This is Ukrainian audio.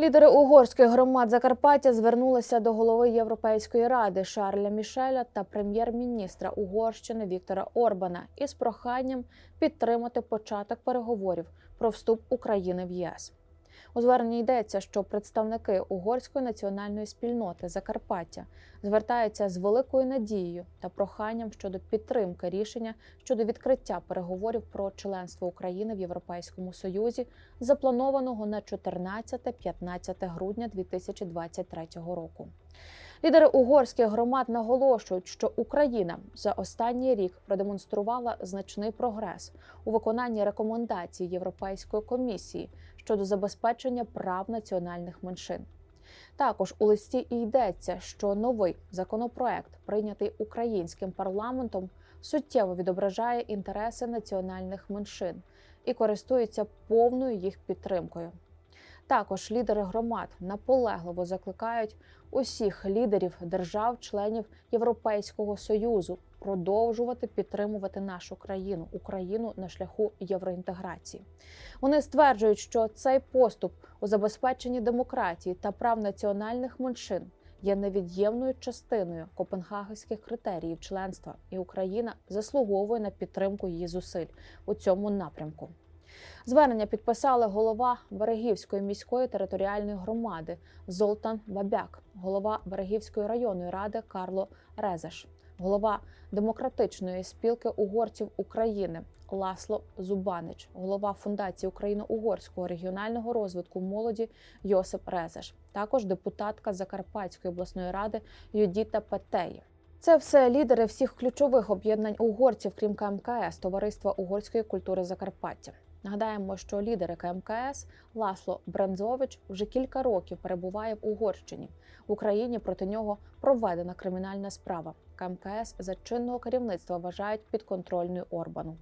Лідери угорських громад Закарпаття звернулися до голови Європейської ради Шарля Мішеля та прем'єр-міністра Угорщини Віктора Орбана із проханням підтримати початок переговорів про вступ України в ЄС. У зверненні йдеться, що представники угорської національної спільноти Закарпаття звертаються з великою надією та проханням щодо підтримки рішення щодо відкриття переговорів про членство України в Європейському Союзі, запланованого на 14-15 грудня 2023 року. Лідери угорських громад наголошують, що Україна за останній рік продемонструвала значний прогрес у виконанні рекомендацій Європейської комісії щодо забезпечення прав національних меншин. Також у листі і йдеться, що новий законопроект, прийнятий українським парламентом, суттєво відображає інтереси національних меншин і користується повною їх підтримкою. Також лідери громад наполегливо закликають усіх лідерів держав-членів Європейського союзу продовжувати підтримувати нашу країну, Україну на шляху євроінтеграції. Вони стверджують, що цей поступ у забезпеченні демократії та прав національних меншин є невід'ємною частиною копенгагенських критеріїв членства, і Україна заслуговує на підтримку її зусиль у цьому напрямку. Звернення підписали голова Берегівської міської територіальної громади Золтан Бабяк, голова Берегівської районної ради Карло Резеш, голова демократичної спілки угорців України Ласло Зубанич, голова фундації Україно-Угорського регіонального розвитку молоді Йосип Резеш, також депутатка Закарпатської обласної ради Юдіта Петеї. Це все лідери всіх ключових об'єднань угорців, крім КМКС, Товариства угорської культури Закарпаття. Нагадаємо, що лідер КМКС Ласло Брензович вже кілька років перебуває в Угорщині. В Україні проти нього проведена кримінальна справа. КМКС за чинного керівництва вважають підконтрольною Орбану.